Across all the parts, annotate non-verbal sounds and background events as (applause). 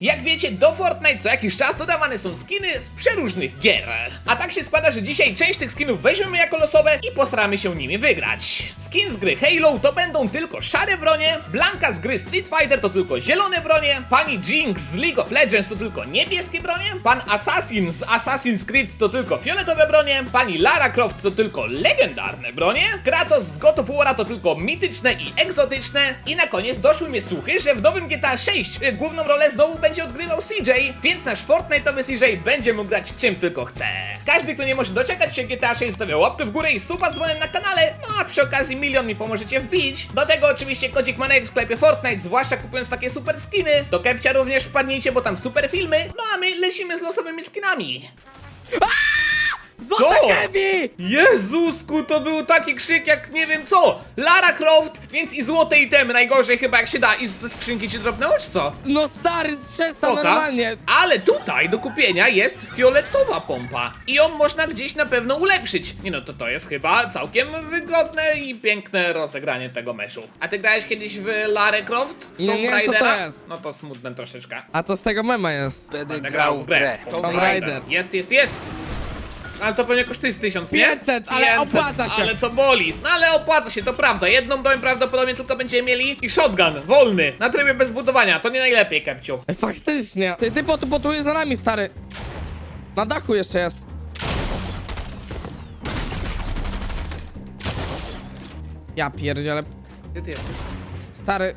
Jak wiecie, do Fortnite co jakiś czas dodawane są skiny z przeróżnych gier. A tak się składa, że dzisiaj część tych skinów weźmiemy jako losowe i postaramy się nimi wygrać. Skin z gry Halo to będą tylko szare bronie, Blanka z gry Street Fighter to tylko zielone bronie, pani Jinx z League of Legends to tylko niebieskie bronie, pan Assassin z Assassin's Creed to tylko fioletowe bronie, pani Lara Croft to tylko legendarne bronie, Kratos z God of War'a to tylko mityczne i egzotyczne i na koniec doszły mnie słuchy, że w nowym GTA 6 y, główną rolę znowu będzie odgrywał CJ, więc nasz Fortnite'owy CJ będzie mógł grać czym tylko chce. Każdy, kto nie może doczekać się GTA 6 stawia łapkę w górę i suba z dzwonem na kanale, no a przy okazji milion mi pomożecie wbić. Do tego oczywiście kodzik Manek w sklepie Fortnite, zwłaszcza kupując takie super skiny. Do Kepcia również wpadnijcie, bo tam super filmy, no a my lecimy z losowymi skinami. Złota Heavy! Jezusku, to był taki krzyk jak nie wiem co! Lara Croft, więc i złote itemy, najgorzej chyba jak się da i ze skrzynki ci dropnęło czy co? No stary, z 600 Spoko. normalnie. Ale tutaj do kupienia jest fioletowa pompa i ją można gdzieś na pewno ulepszyć. Nie no, to to jest chyba całkiem wygodne i piękne rozegranie tego meszu. A ty grałeś kiedyś w Lara Croft? W Nie, Tomb nie, co to Raidera? jest? No to smutne troszeczkę. A to z tego mema jest. Będę grał w grę. Tomb Raider. Jest, jest, jest! Ale to pewnie kosztuje z 1000, nie? 500, ale opłaca się. Ale to boli. No ale opłaca się, to prawda. Jedną broń prawdopodobnie tylko będziemy mieli i shotgun, wolny, na trybie bez budowania. To nie najlepiej, Kepciu. Ej, Faktycznie. Ty, ty po tu, po tu jest za nami, stary. Na dachu jeszcze jest. Ja pierdzielę. Gdzie ty jesteś? Stary.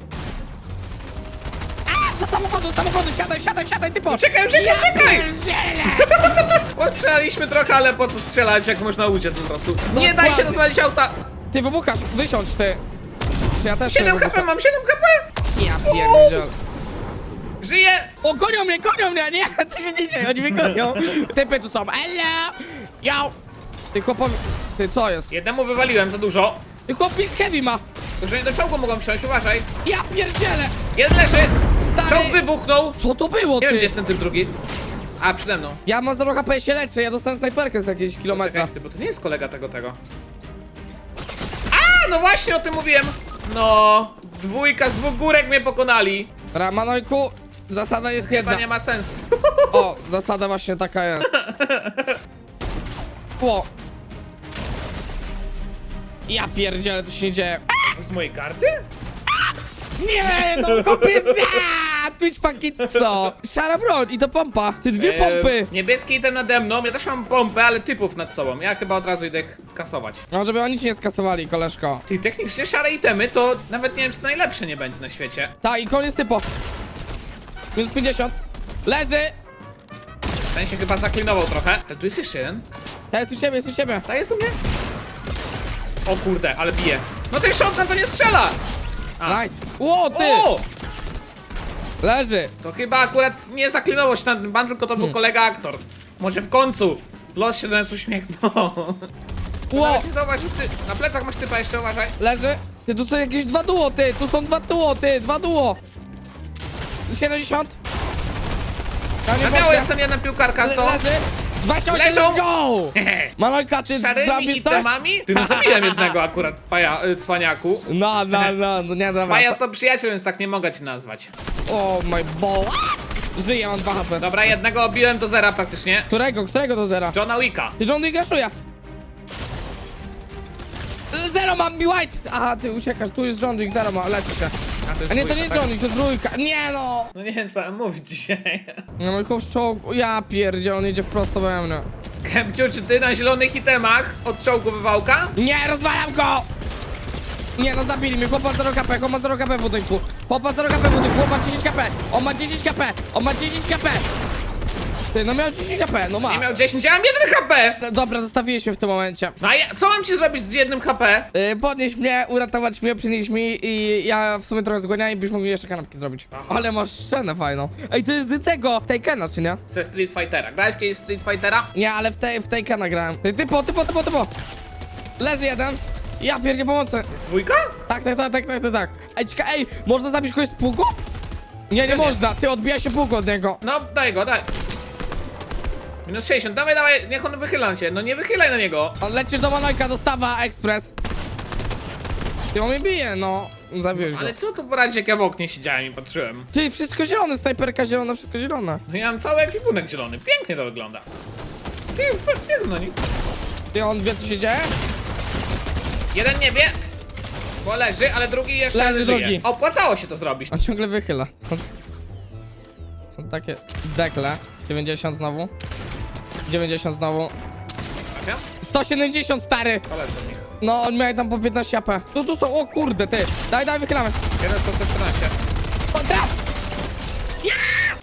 Do samochodu, do samochodu, siadaj, siadaj, siadaj, typo. Czekaj, czekaj, czekaj! pierdzielę. (laughs) Postrzelaliśmy trochę, ale po co strzelać, jak można uciec po prostu? Nie Dokładnie. dajcie rozwalić auta! Ty wybuchasz, wysiądź, ty. Czy ja też 7 nie HP, wybucham? mam 7 HP! Ja pierdzielę. Żyję! O, gonią mnie, gonią mnie, nie, (laughs) co się nie dzieje, oni mnie gonią. Typy tu są, hello, yo. Ty chłopowi, ty co jest? Jednemu wywaliłem za dużo. Ty chłopie heavy ma. Że nie do czołgu mogą wsiąść, uważaj. Ja pierdzielę. Jeden leży! Stary. Czołg wybuchnął! Co to było, Nie wiem, gdzie ty? jest ten typ drugi. A, przede mną. Ja mam 0 HP, się leczę, ja dostałem snajperkę z jakiegoś kilometra. Czekaj, ty, bo to nie jest kolega tego, tego. A, no właśnie o tym mówiłem! No, dwójka z dwóch górek mnie pokonali. Ramanojku, zasada jest Chyba jedna. nie ma sensu. O, (laughs) zasada właśnie taka jest. Ło. Ja pierdzielę, to się nie dzieje. Z mojej karty? Nie, no kobieta! Twitch pakiet co? Szara broń i to pompa. Ty dwie pompy. E, niebieski item nade mną, ja też mam pompę, ale typów nad sobą. Ja chyba od razu idę kasować. No, żeby oni ci nie skasowali, koleżko. Ty, technicznie szare itemy to nawet nie wiem, czy najlepsze nie będzie na świecie. Tak, i koniec typo. Minus 50. Leży! Ten się chyba zaklinował trochę. Ale tu jest jeszcze jeden. Ja jest u siebie, jest u siebie. Ta jest u mnie? O kurde, ale bije. No ten shotgun to nie strzela! A. Nice. Ło, ty! O! Leży. To chyba akurat nie zaklinował się ten ban, tylko to Hmm. był kolega aktor. Może w końcu. Los się do nas uśmiechnął. Ło, Nawet nie zauważył, ty. Na plecach masz typa jeszcze, uważaj. leży. Ty, tu są jakieś dwa duo, ty. Tu są dwa duo, ty. Dwa duo. 70. Tam nie Na biało jest ten jeden piłkarka Le, z to. leży. 28, Leżą. let's go! (laughs) Manojka, ty Szarymi zrobisz coś? Ty no zabiłem jednego akurat paja, y, cwaniaku. No, no, no, no, nie, dobra. Pajas to przyjaciel, więc tak nie mogę ci nazwać. O, my ball. Żyję, mam 2 HP. Dobra, jednego obiłem do zera praktycznie. Którego, którego do zera? Johna Wicka. Ty John Wick raszuje. Zero mam, mi white! Aha, ty uciekasz, tu jest John Wick, zero ma, leci się. A, jest nie, to nie tak? Wick, to trójka. Nie no! No nie wiem co mam mówić dzisiaj. (laughs) No mój chłop z czołgu, ja pierdzie, on idzie wprost we mnie. Kempciu, czy ty na zielonych itemach od czołgu wywałka? Nie, rozwalam go! Nie no, zabili mnie, chłopa 0 KP, chłop ma 0 KP w budynku. Chłopa 0 KP w budynku, chłop ma 10 KP. On ma 10 KP, on ma 10 KP. Ty, no miał 10 KP, no ma. Nie miał 10, ja mam 1 HP! No Dobra, zostawiłeś mnie w tym momencie. A ja, co mam ci zrobić z jednym HP? Yy, podnieść mnie, uratować mnie, przynieść mi i ja w sumie trochę zgłaniałem i byś mógł jeszcze kanapki zrobić. Ale masz scenę fajną. Ej, to jest z tego, Takena, czy nie? Ze Street Fightera. Grałeś kiedyś w Street Fightera? Nie, ale w tej, w Takena grałem. Ty, typo, typo, typo, typo. Leży jeden. Ja pierdzie pomocy. Dwójka? Tak, tak, tak, tak, tak, tak, tak. Ej, czekaj, ej, można zabić kogoś z pułku? Nie, nie Nie, nie. można. Ty odbija się pułku od niego. No, daj go, daj. Minus 60, dawaj, dawaj, niech on wychyla się. No nie wychylaj na niego. On lecisz do Manojka, dostawa, ekspres. Ty on mnie bije, no. Zabiłeś go. Ale co tu poradzić, jak ja w oknie siedziałem i patrzyłem? Ty, wszystko zielone, snajperka zielona, wszystko zielone. No ja mam cały ekwipunek zielony, pięknie to wygląda. Ty, biegł na nich. Ty, on wie co się dzieje? Jeden nie wie, bo leży, ale drugi jeszcze Leży żyje. drugi. Opłacało się to zrobić. On ciągle wychyla. Są, są takie dekle. 90 znowu. 90 znowu. Trafia? 170 stary! No, on miał tam po 15 AP. Tu, tu są, o kurde, ty. Daj, daj, wychylamy. Jeden 114. O, traf!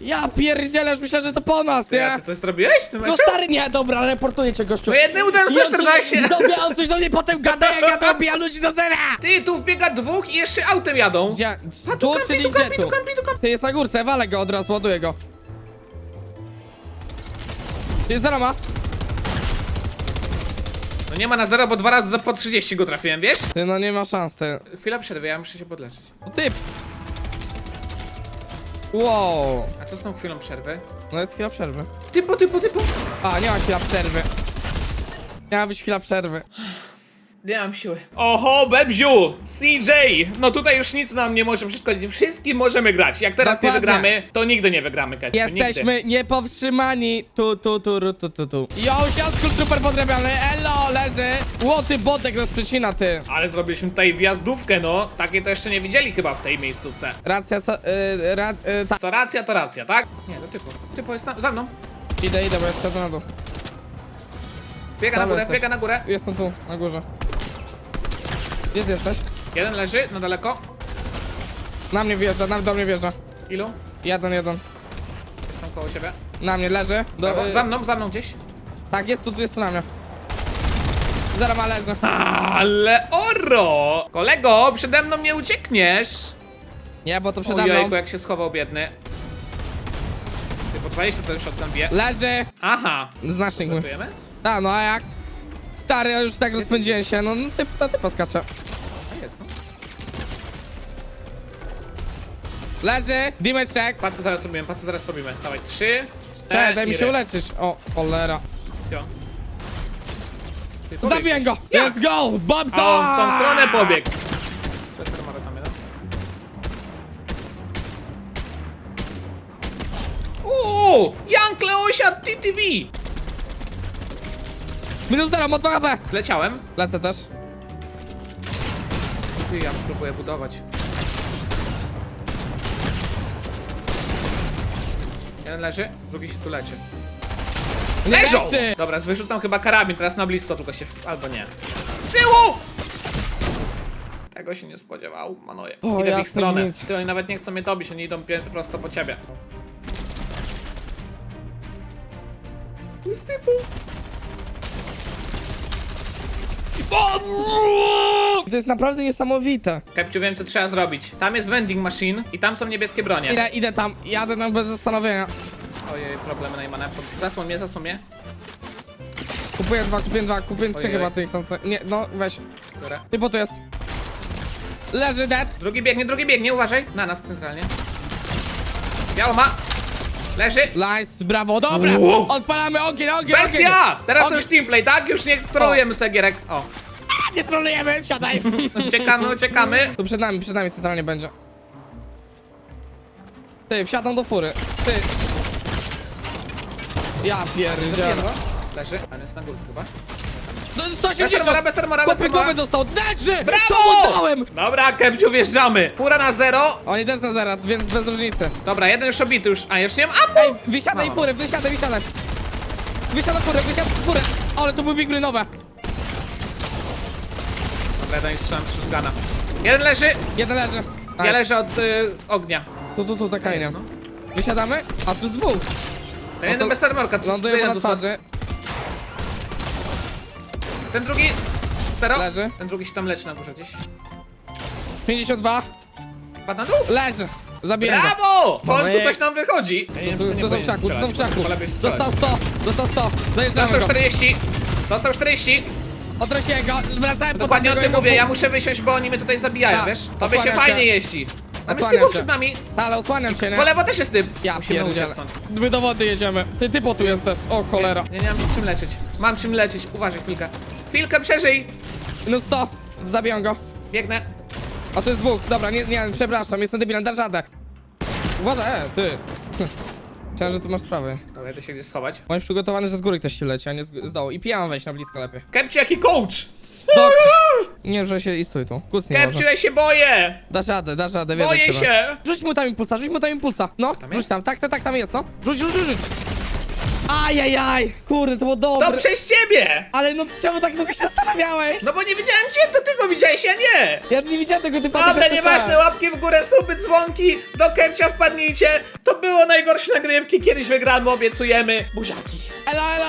Ja pierdzielę, już myślę, że to po nas, Ty, nie? a ty coś zrobiłeś w tym No meczu? stary, nie, dobra, reportuję cię, gościu. No jedny udałem I on 114. coś- Dobra, on coś do mnie potem gada, (laughs) jak ja to obija ludzi do zera! Ty, tu wbiega dwóch i jeszcze autem jadą. Gdzie? A tu kampi, czyli tu gdzie kampi, tu? tu kampi, tu kampi. Ty jest na górce, walę go od razu, ładuję go. Ty zero ma. No nie ma na zero, bo dwa razy za po 30 go trafiłem, wiesz? Ty, no nie ma szans, ty. Chwila przerwy, ja muszę się podleczyć. O, typ. Wow. A co z tą chwilą przerwy? No jest chwila przerwy. Typo, typo, typo. A, nie ma chwila przerwy. Miała być chwila przerwy. Nie mam siły. Oho, Bebziu! CJ! No tutaj już nic nam nie może przeszkodzić. Wszystkim możemy grać. Jak teraz nie Dokładnie. wygramy, to nigdy nie wygramy, Ketchup. Jesteśmy niepowstrzymani. Tu, tu, tu, ru, tu, tu, tu. Jo, siatku super podrabiany. Elo, leży. Łoty, botek nas przecina, ty. Nigdy. Ale zrobiliśmy tutaj wjazdówkę, no. Takiej to jeszcze nie widzieli chyba w tej miejscówce. Racja, co, y, ra, y, ta. Co racja, to racja, tak? Nie, to typo. Typo jest na, za mną. Idę, idę, bo jest na dół. Biega na górę, jesteś. biega na górę. Jestem tu, na górze. Gdzie ty jesteś? Jeden leży, na daleko. Na mnie wjeżdża, na, do mnie wjeżdża. Ilu? Jeden, jeden. Jestem koło ciebie. Na mnie leży. Do, y, Za mną, za mną gdzieś. tak, jest tu, tu jest tu na mnie. Zero ma leży. Ale oro! Kolego, przede mną nie uciekniesz. Nie, bo to przede Ojejku, mną. jak się schował biedny. Ty po 20 to już shotgun bije. Leży. Aha. Znacznik mój. A, no a jak? Stary, ja już tak rozpędziłem się, no, no typ, ta typa skacze. A jest, no. Leży, damage check. Patrz co zaraz robimy, patrz co zaraz robimy. Dawaj, trzy, Cześć, daj mi się cztery. uleczyć. O, cholera. Jo. Ty, tu Zabiję go! Jak? Let's go! Bob A on w tą stronę pobiegł. Tam jeden. Uuu! Young Leosia TTV! Minus zero, ma 2 HP. Zleciałem. Lecę też. Ty, ja próbuję budować. Jeden leży, drugi się tu leczy. Nie Leżą! leczy. Dobra, wyrzucam chyba karabin, teraz na blisko tylko się... Albo nie. Z tyłu! Tego się nie spodziewał, Manoje. O, Idę w ich stronę. Ty, oni nawet nie chcą mnie dobić, oni idą prosto po ciebie. Tu jest typu. To jest naprawdę niesamowite. Kepciu, wiem co trzeba zrobić. Tam jest vending machine i tam są niebieskie bronie. Idę, idę tam, jadę tam bez zastanowienia. Ojej, problemy Najmana. Zasłoń mnie, zasłoń mnie. Kupuję dwa, kupię dwa, kupię trzy Ojej. chyba tych są. Nie, no weź. Dobra. Ty, bo tu jest. Leży dead. Drugi biegnie, drugi biegnie, uważaj. Na nas centralnie. Biało ma. Leży. Nice, brawo, dobra! Wow. Odpalamy ogień, ogień, ogień! Bestia! Teraz to Ogień. już teamplay, tak? Już nie trolujemy segierek. O, A, nie trolujemy, wsiadaj! (laughs) uciekamy, uciekamy. Tu przed nami, przed nami centralnie będzie. Ty, wsiadam do fury. Ty. Ja pierdzielę. Leży. On jest na górce chyba. No, Bez armora, 180! bez armora, bez Kopy armora. głowy dostał! Co mu Brawo! dałem? Dobra, Kepciu, wjeżdżamy. Pura na zero. Oni też na zero, więc bez różnicy. Dobra, jeden już obity już. A, już nie mam ammo. Ej, wysiadaj No. fury, wysiadaj, wysiadaj. Wysiadaj fury, wysiadaj fury. Ale to były big nowe. Dobra, jeden już strzelam z shotguna. Jeden leży. Jeden leży. Ja Nice. leżę od y, ognia. Tu, tu, tu, za kajnią. no. Wysiadamy? A tu dwóch. Ten jeden bez armorka. tu Lądujemy jeden na dostał. twarzy. Ten drugi. Zero. Leży. Ten drugi się tam leczy na górze gdzieś. 52. Padł na dół. Leży. Zabiję go. Brawo! W końcu coś nam wychodzi. Ja krzaku. bo lepiej strzelać. Dostał 100, dostał 100. Dojeżdżamy Dostał go. 40. Dostał 40. Odwróciłem go, wracałem po Dokładnie o tym mówię, ja muszę wysiąść, bo oni mnie tutaj zabijają, Tak, wiesz? To by się osłaniam fajnie cię. jeździ. Tam jest Osłaniam typu cię. przed nami. Ale osłaniam cię, nie? Po lewo też jest typ. Ja Musimy uciec pierdzielę. stąd. My do wody jedziemy. Ty, ty po tu jest też. O cholera. Nie, nie mam czym leczyć. Mam czym leczyć. Uważaj chwilkę. Chwilkę przeżyj. Minus 100. Zabijam go. Biegnę. A to jest dwóch, dobra, nie, nie, przepraszam, jestem debilem, dasz radę. Uważaj, e, ty. (laughs) Chciałem, że tu masz sprawy. Dobra, idę się gdzieś schować. Bądź przygotowany, że z góry ktoś ci leci, a nie z, z dołu. I pijam wejść na blisko lepiej. Kepciu, jaki coach! Dok! Nie, że się i stój tu. Kucnij Kepciu, może. ja się boję! Dasz radę, dasz radę, wierzę w Boję ciebie. się! Rzuć mu tam impulsa, rzuć mu tam impulsa. No, rzuć tam, tak, tak, tak, tam jest, no. Rzuć, rzuć, rzuć. Ajajaj, kurde, to było To dobre. przez ciebie! Ale no czemu tak długo się zastanawiałeś? No bo nie wiedziałem gdzie, to ty go widziałeś, ja nie! Ja nie widziałem tego typa. Dobra, nieważne, łapki w górę, suby, dzwonki, do Kepcia wpadnijcie. To było najgorsze nagrywki, kiedyś wygramy, obiecujemy. Buziaki. Elo, elo.